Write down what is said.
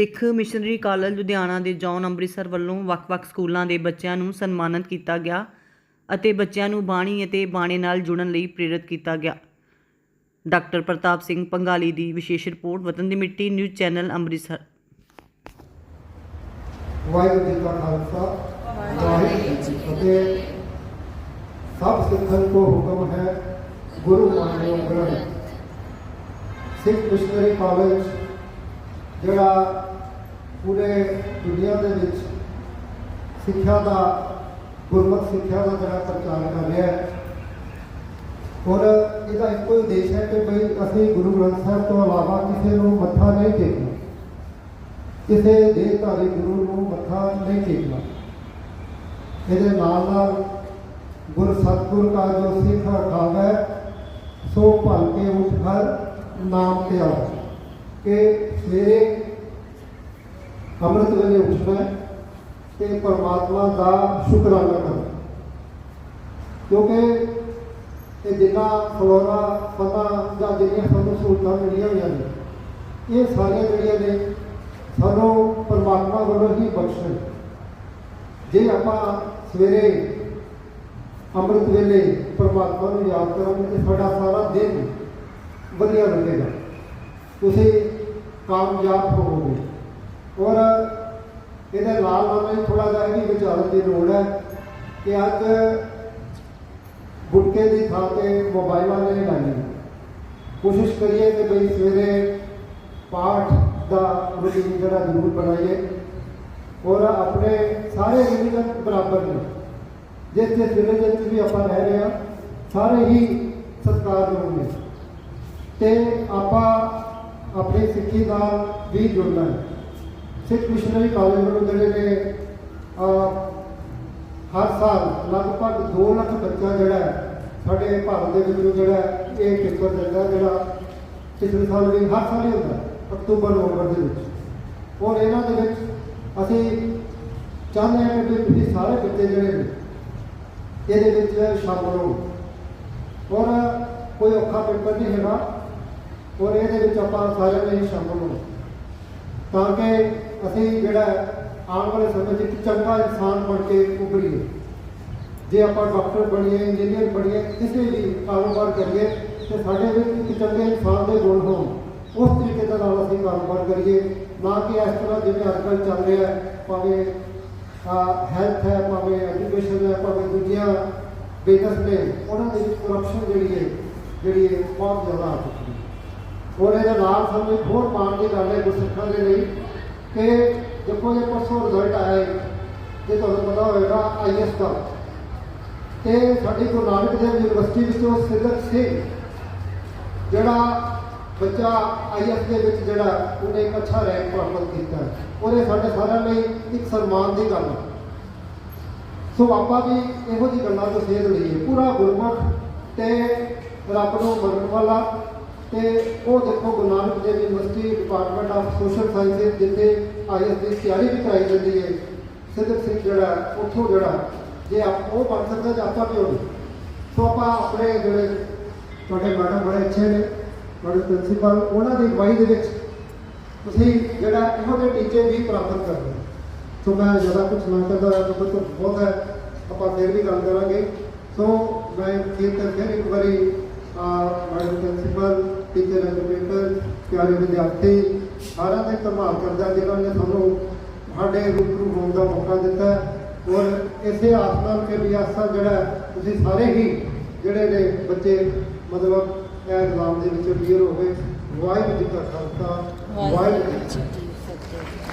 ਸਿੱਖ missionary college Ludhiana ਦੇ John Amritsar ਵੱਲੋਂ ਵੱਖ-ਵੱਖ ਸਕੂਲਾਂ ਦੇ ਬੱਚਿਆਂ ਨੂੰ ਸਨਮਾਨਿਤ ਕੀਤਾ ਗਿਆ ਅਤੇ ਬੱਚਿਆਂ ਨੂੰ ਬਾਣੀ ਅਤੇ ਬਾਣੇ ਨਾਲ ਜੁੜਨ ਲਈ ਪ੍ਰੇਰਿਤ ਕੀਤਾ ਗਿਆ। ਡਾਕਟਰ ਪ੍ਰਤਾਪ ਸਿੰਘ ਪੰਗਾਲੀ ਦੀ ਵਿਸ਼ੇਸ਼ ਰਿਪੋਰਟ ਵਤਨ ਦੀ ਮਿੱਟੀ, ਨਿਊਜ਼ ਚੈਨਲ ਅੰਮ੍ਰਿਤਸਰ। ਵਾਹਿਗੁਰੂ ਜੀ ਕਾ ਖਾਲਸਾ, ਵਾਹਿਗੁਰੂ ਜੀ ਕੀ ਫਤਿਹ। ਸਭ ਸਿੱਖਾਂ ਕੋ ਹੁਕਮ ਹੈ, ਗੁਰੂ ਮਾਨਿਓ ਗ੍ਰੰਥ ਸਿੱਖ ਮਿਸ਼ਨਰੀ ਕਾਲਜ ਜਿਹੜਾ ਪੂਰੇ ਦੁਨੀਆ ਦੇ ਵਿੱਚ ਸਿੱਖਿਆ ਦਾ, ਗੁਰਮਤਿ ਸਿੱਖਿਆ ਦਾ ਜਿਹੜਾ ਪ੍ਰਚਾਰ ਕਰ ਰਿਹਾ ਹੈ। ਔਰ ਇਹਦਾ ਇੱਕੋ ਹੀ ਉਦੇਸ਼ ਹੈ ਕਿ ਭਈ ਅਸੀਂ ਗੁਰੂ ਗ੍ਰੰਥ ਸਾਹਿਬ ਤੋਂ ਇਲਾਵਾ ਕਿਸੇ ਨੂੰ ਮੱਥਾ ਨਹੀਂ ਟੇਕਣਾ। ਕਿਸੇ ਦੇਹਧਾਰੀ ਗੁਰੂ ਨੂੰ ਮੱਥਾ ਨਹੀਂ ਟੇਕਣਾ। ਇਹਦੇ ਨਾਲ ਨਾਲ ਗੁਰ ਸਤਿਗੁਰ ਕਾ ਜੋ ਸਿੱਖ ਅਖਾਵੈ ਸੋ ਭਲ ਕੇ ਉਠ ਹਰ ਨਾਮ ਤੇ ਆਓ। ਕਿ ਸਵੇਰੇ ਅੰਮ੍ਰਿਤ ਵੇਲੇ ਉੱਠਣਾ ਹੈ ਤੇ ਪਰਮਾਤਮਾ ਦਾ ਸ਼ੁਕਰਾਨਾ ਕਰਨਾ ਕਿਉਂਕਿ ਇਹ ਜਿੰਨਾ ਫਲੋਰਾ, ਪਤਾ ਜਾਂ ਜਿਹੜੀਆਂ ਸਾਨੂੰ ਸਹੂਲਤਾਂ ਮਿਲੀਆਂ ਹੋਈਆਂ ਨੇ, ਇਹ ਸਾਰੀਆਂ ਜਿਹੜੀਆਂ ਨੇ ਸਾਨੂੰ ਪਰਮਾਤਮਾ ਵੱਲੋਂ ਹੀ ਬਖਸ਼ਣ। ਜੇ ਆਪਾਂ ਸਵੇਰੇ ਅੰਮ੍ਰਿਤ ਵੇਲੇ ਪਰਮਾਤਮਾ ਨੂੰ ਯਾਦ ਕਰਾਂਗੇ ਤੇ ਸਾਡਾ ਸਾਰਾ ਦਿਨ ਵਧੀਆ ਲੱਗੇਗਾ ਤੁਸੀਂ ਕਾਮਯਾਬ ਹੋਵੋਗੇ। ਔਰ ਇਹਦੇ ਨਾਲ ਨਾਲ ਹੀ ਥੋੜਾ ਜਿਹਾ ਇਹ ਵੀ ਵਿਚਾਰਨ ਦੀ ਲੋੜ ਹੈ ਕਿ ਅੱਜ ਗੁਟਕੇ ਦੀ ਥਾਂ ਤੇ ਮੋਬਾਈਲਾਂ ਨੇ ਲਾਈ ਕੋਸ਼ਿਸ਼ ਕਰੀਏ ਕਿ ਬਈ ਸਵੇਰੇ ਪਾਠ ਦਾ ਰੁਟੀਨ ਜਿਹੜਾ ਜ਼ਰੂਰ ਬਣਾਈਏ ਔਰ ਆਪਣੇ ਸਾਰੇ ਰਿਲੀਜਨ ਬਰਾਬਰ ਨੇ। ਜਿਸ ਜਿਸ ਰਿਲੀਜਨ 'ਚ ਵੀ ਆਪਾਂ ਰਹਿ ਰਹੇ ਹਾਂ, ਸਾਰੇ ਹੀ ਸਤਿਕਾਰਯੋਗ ਨੇ ਤੇ ਆਪਾਂ ਆਪਣੀ ਸਿੱਖੀ ਦਾ ਵੀ ਜੁੜਨਾ ਹੈ। ਸਿੱਖ ਮਿਸ਼ਨਰੀ ਕਾਲਜ ਵੱਲੋਂ ਜਿਹੜੇ ਨੇ ਹਰ ਸਾਲ ਲਗਭਗ 2 ਲੱਖ ਬੱਚਾ ਜਿਹੜਾ ਸਾਡੇ ਭਾਰਤ ਦੇ ਵਿੱਚੋਂ ਜਿਹੜਾ ਇਹ ਪੇਪਰ ਦਿੰਦਾ ਜਿਹੜਾ ਪਿਛਲੇ ਸਾਲ ਵੀ, ਹਰ ਸਾਲ ਹੀ ਹੁੰਦਾ ਅਕਤੂਬਰ, ਨਵੰਬਰ ਦੇ ਵਿੱਚ। ਔਰ ਇਹਨਾਂ ਦੇ ਵਿੱਚ ਅਸੀਂ ਚਾਹੁੰਦੇ ਹਾਂ ਕਿ ਤੁਸੀਂ ਸਾਰੇ ਬੱਚੇ ਜਿਹੜੇ ਨੇ, ਇਹਦੇ ਵਿੱਚ ਸ਼ਾਮਲ ਹੋ ਔਰ ਕੋਈ ਔਖਾ ਪੇਪਰ ਨਹੀਂ ਹੈਗਾ। ਔਰ ਇਹਦੇ ਵਿੱਚ ਆਪਾਂ ਸਾਰਿਆਂ ਨੇ ਹੀ ਸ਼ਾਮਲ ਹੋਣਾ। ਤਾਂ ਕਿ ਅਸੀਂ ਜਿਹੜਾ ਆਉਣ ਵਾਲੇ ਸਮੇਂ 'ਚ ਇੱਕ ਚੰਗਾ ਇਨਸਾਨ ਬਣ ਕੇ ਉੱਭਰੀਏ। ਜੇ ਆਪਾਂ ਡਾਕਟਰ ਬਣੀਏ, ਇੰਜੀਨੀਅਰ ਬਣੀਏ, ਕਿਸੇ ਵੀ ਕਾਰੋਬਾਰ ਕਰੀਏ, ਤੇ ਸਾਡੇ ਵਿੱਚ ਇੱਕ ਚੰਗੇ ਇਨਸਾਨ ਦੇ ਗੁਣ ਹੋਣ, ਉਸ ਤਰੀਕੇ ਦੇ ਨਾਲ ਅਸੀਂ ਕਾਰੋਬਾਰ ਕਰੀਏ। ਨਾ ਕਿ ਇਸ ਤਰ੍ਹਾਂ ਜਿਵੇਂ ਅੱਜ ਕੱਲ੍ਹ ਚੱਲ ਰਿਹਾ ਭਾਵੇਂ ਹੈਲਥ ਹੈ, ਭਾਵੇਂ ਐਜੂਕੇਸ਼ਨ ਹੈ, ਭਾਵੇਂ ਦੂਜੀਆਂ ਬਿਜ਼ਨਸ ਨੇ, ਉਹਨਾਂ ਦੇ ਵਿੱਚ ਕਰਪਸ਼ਨ ਜਿਹੜੀ ਹੈ ਜਿਹੜੀ ਹੈ ਬਹੁਤ ਜ਼ਿਆਦਾ ਆ ਚੁੱਕੀ ਹੈ। ਔਰ ਇਹਦੇ ਨਾਲ ਸਾਨੂੰ ਇੱਕ ਹੋਰ ਮਾਣ ਦੀ ਗੱਲ ਹੈ ਗੁਰਸਿੱਖਾਂ ਦੇ ਲਈ ਕਿ ਦੇਖੋ ਜੇ ਪਰਸੋਂ ਰਿਜ਼ਲਟ ਆਇਆ ਹੈ ਜੇ ਤੁਹਾਨੂੰ ਪਤਾ ਹੋਵੇਗਾ ਆਈਐਸ ਦਾ, ਤੇ ਸਾਡੀ ਗੁਰੂ ਨਾਨਕ ਦੇਵ ਯੂਨੀਵਰਸਿਟੀ ਵਿੱਚੋਂ ਸਿੱਧਕ ਸਿੰਘ, ਜਿਹੜਾ ਬੱਚਾ ਆਈਐਸ ਦੇ ਵਿੱਚ ਜਿਹੜਾ ਉਹਨੇ ਇੱਕ ਅੱਛਾ ਰੈਂਕ ਪ੍ਰਾਪਤ ਕੀਤਾ ਹੈ। ਔਰ ਇਹ ਸਾਡੇ ਸਾਰਿਆਂ ਲਈ ਇੱਕ ਸਨਮਾਨ ਦੀ ਗੱਲ ਹੈ ਸੋ ਆਪਾਂ ਵੀ ਇਹੋ ਜਿਹੀ ਗੱਲਾਂ ਤੋਂ ਸੇਧ ਲਈਏ, ਪੂਰਾ ਗੁਰਮੁਖ ਤੇ ਰੱਬ ਨੂੰ ਮੰਨਣ ਵਾਲਾ ਤੇ ਉਹ ਦੇਖੋ Guru Nanak Dev university department of social sciences ਜਿੱਥੇ ਆਈਐਸ ਦੀ ਤਿਆਰੀ ਵੀ ਕਰਾਈ ਜਾਂਦੀ ਹੈ। ਸਿੱਧਕ ਸਿੰਘ ਜਿਹੜਾ ਉੱਥੋਂ ਜਿਹੜਾ ਜੇ ਆਪ ਉਹ ਬਣ ਸਕਦਾ ਤਾਂ ਆਪਾਂ ਵੀ ਹੋ ਸੋ ਆਪਾਂ ਆਪਣੇ ਜਿਹੜੇ ਤੁਹਾਡੇ ਮੈਡਮ ਬੜੇ ਅੱਛੇ ਨੇ, ਤੁਹਾਡੇ ਪ੍ਰਿੰਸੀਪਲ ਉਹਨਾਂ ਦੀ ਅਗਵਾਈ ਦੇ ਵਿੱਚ ਤੁਸੀਂ ਜਿਹੜਾ ਇਹੋ ਜਿਹੇ ਟੀਚੇ ਵੀ ਪ੍ਰਾਪਤ ਕਰਦੇ ਸੋ ਮੈਂ ਜ਼ਿਆਦਾ ਕੁਝ ਨਾ ਕਰਦਾ ਤਾਂ ਕੁਝ ਬਹੁਤ ਹੈ। ਆਪਾਂ ਫਿਰ ਵੀ ਗੱਲ ਕਰਾਂਗੇ। ਸੋ ਮੈਂ ਫਿਰ ਕਰ ਇੱਕ ਵਾਰੀ ਮੈਡਮ ਪ੍ਰਿੰਸੀਪਲ ਟੀਚਰ ਐਜੂਕੇਟਰ ਪਿਆਰੇ ਵਿਦਿਆਰਥੀ ਸਾਰਿਆਂ ਦਾ ਧੰਨਵਾਦ ਕਰਦਾ ਜਿਨ੍ਹਾਂ ਨੇ ਸਾਨੂੰ ਸਾਡੇ ਰੂਬਰੂ ਹੋਣ ਦਾ ਮੌਕਾ ਦਿੱਤਾ। ਔਰ ਇਸੇ ਆਸ ਨਾਲ ਕਿ ਵੀ ਆਸਾ ਜਿਹੜਾ ਤੁਸੀਂ ਸਾਰੇ ਹੀ ਜਿਹੜੇ ਨੇ ਬੱਚੇ ਮਤਲਬ ਇਹ ਐਗਜ਼ਾਮ ਦੇ ਵਿੱਚ ਕਲੀਅਰ ਹੋ ਗਏ ਵਾਹਿਗੁਰੂ ਜੀ ਕਾ ਖਾਲਸਾ ਵਾਹਿਗੁਰੂ ਜੀ ਕੀ ਫਤਿਹ